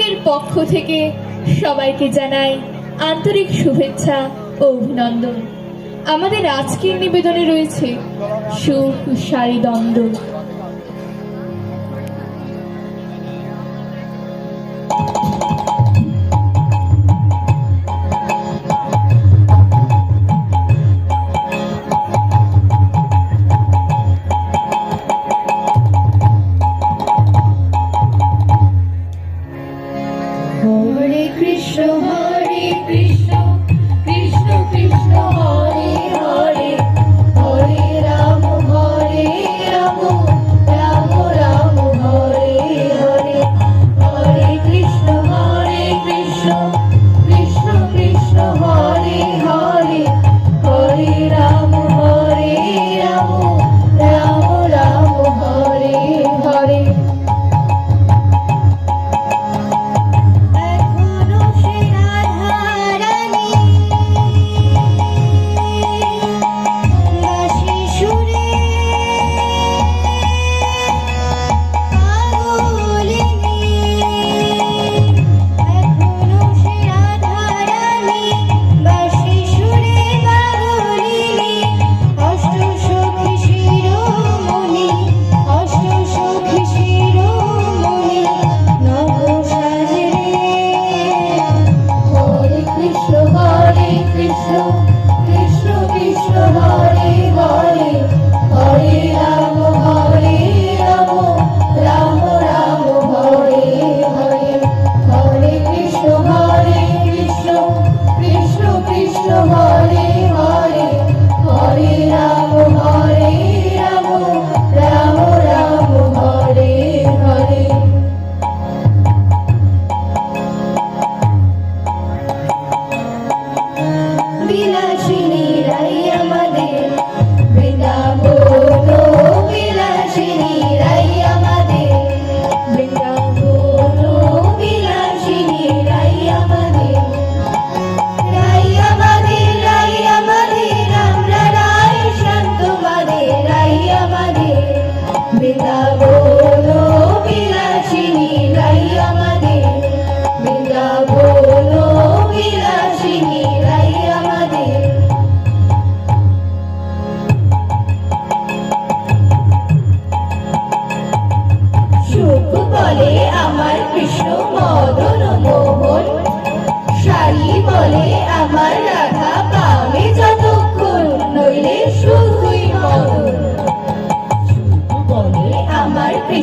আয়োজকের পক্ষ থেকে সবাইকে জানাই আন্তরিক শুভেচ্ছা ও অভিনন্দন। আমাদের আজকের নিবেদনে রয়েছে সুখ সারি দ্বন্দ্ব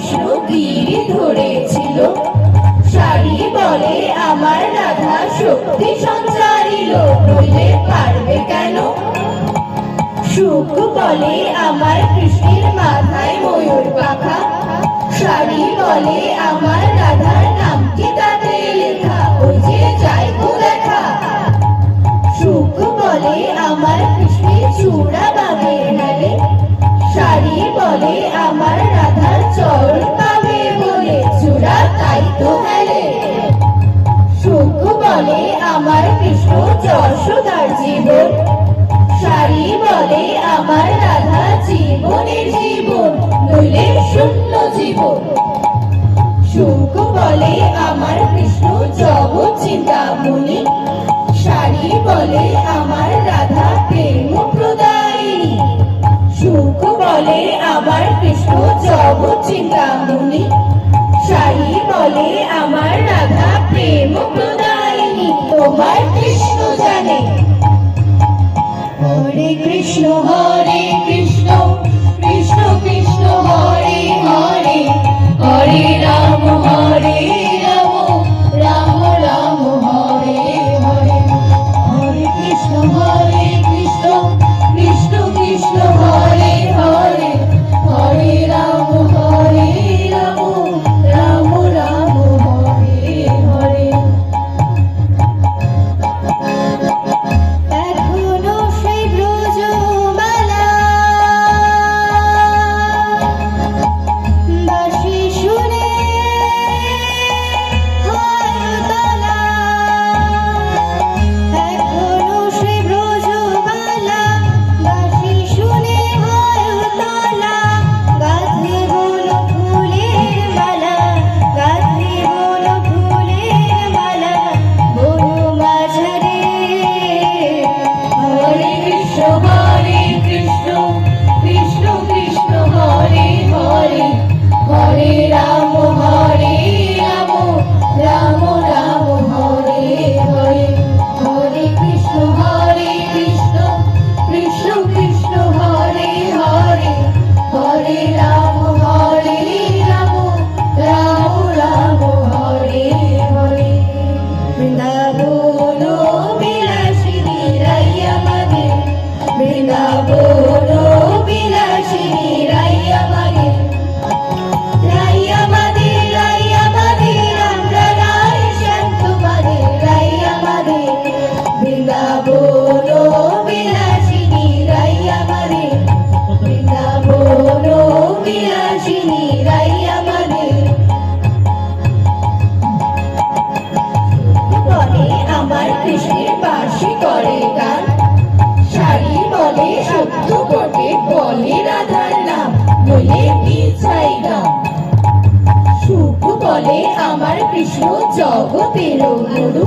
কৃষ্ণ ধরেছিল। শাড়ি বলে আমার রাধা শক্তি সঞ্চারী লোক হইলে পারবে কেন? সুখ বলে আমার কৃষ্ণের মাথায় ময়ূর পাখা। শাড়ি বলে আমার রাধার বলে আমার কৃষ্ণ যশোদার জীবন। শাড়ি বলে আমার রাধা জীবনের জীবন, নইলে শূন্য জীবন। শুক বলে আমার কৃষ্ণ জগৎ চিন্তামণি। শাড়ি বলে আমার রাধা প্রেম প্রদায়িনী। শুক বলে আমার কৃষ্ণ জগৎ চিন্তামণি। আমার কৃষ্ণ জগতের গুরু।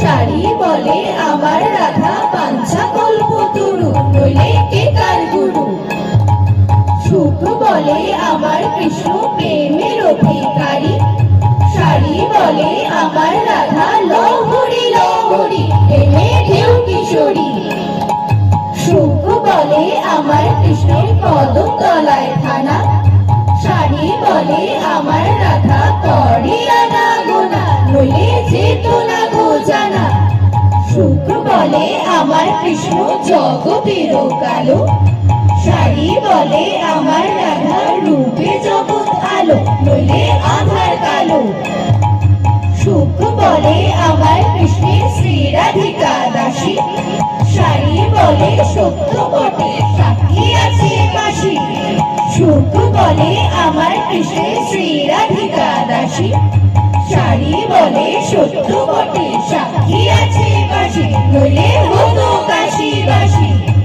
শাড়ি বলে আমার রাধা পাঞ্চা কল্প তরু নইলে কে কার গুরু? সুখ বলে আমার কৃষ্ণ প্রেমের অধিকারী। শাড়ি বলে আমার রাধা লহরি লহরি, প্রেমে ঢেউ কিশোরী। সুখ বলে আমার কৃষ্ণের কদম কৃষ্ণ জগতের কালো। শাড়ি বলে আমার রাধা, রূপে জগৎ আলো, নইলে আধার কালো। শুক্র বলে আমার কৃষ্ণের শ্রী রাধিকা দাসী। শাড়ি বলে সত্য বটে, সাক্ষী আছে কাশী শুক্র বলে আমার কৃষ্ণের শ্রী রাধিকা দাসী। শাড়ি বলে সত্য বটে, সাক্ষী আছে কাশী নইলে হতো কাশীবাসী হরে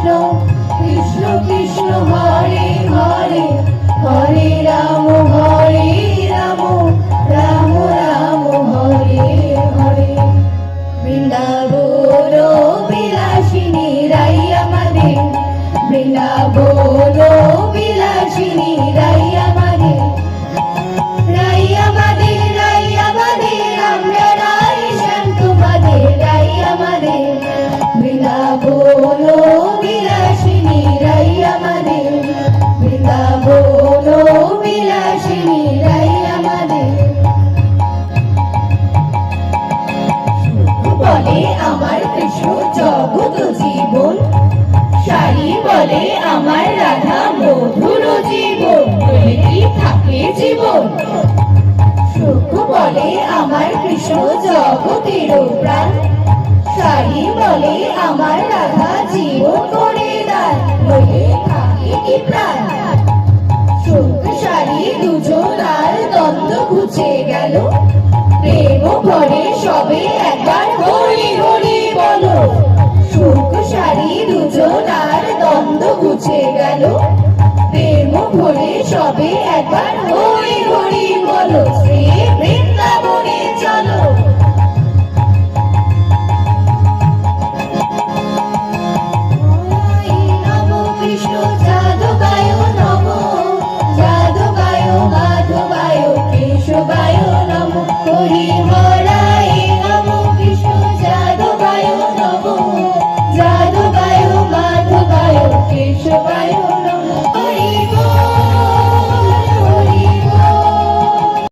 কৃষ্ণ কৃষ্ণ কৃষ্ণ, হরে হরে রাম হরে রাম রাম রাম, হরে হরে। বৃন্দাবন বিলাসিনী রাই আমাদের বৃন্দাবন বিলাসিনী রাই আমাদের রাই আমাদের রাই আমাদের আমরা রাই শ্যাম তোমাদের রাই আমাদের বৃন্দাবন আমার কৃষ্ণ জগত জীবন শাড়ি বলে আমার রাধা মধুর জীবন কি থাকে জীবন। সুখ বলে আমার কৃষ্ণ জগতের প্রাণ শাড়ি বলে আমার রাধা জীবন করে দান, বলে থাকে কি প্রাণ। ঘুচে গেল। প্রেম করে সবে একবার হরি হরি বলো। সুখ শাড়ি দুজন আর দ্বন্দ্ব ঘুচে গেল। প্রেম করে সবে